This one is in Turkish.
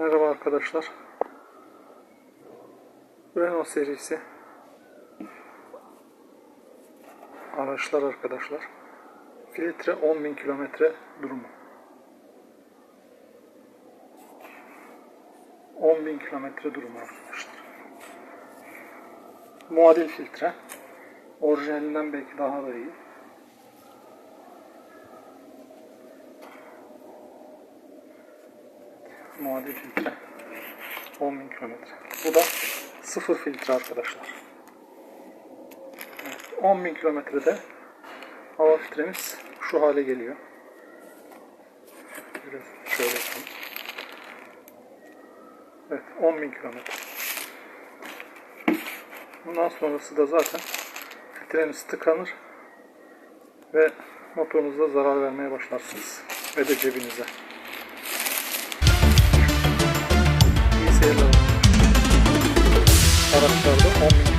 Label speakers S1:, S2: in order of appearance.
S1: Merhaba arkadaşlar. Renault serisi araçlar arkadaşlar. Filtre 10.000 kilometre durumu. 10.000 kilometre durumu arkadaşlar. Muadil filtre. Orijinalinden belki daha da iyi. Muadil filtre. 10.000 kilometre. Bu da sıfır filtre arkadaşlar. Evet, 10.000 kilometrede hava filtremiz şu hale geliyor. Biraz şöyle yapalım. Evet 10.000 kilometre. Bundan sonrası da zaten filtreniz tıkanır ve motorunuza zarar vermeye başlarsınız ve de cebinize. operação do homem.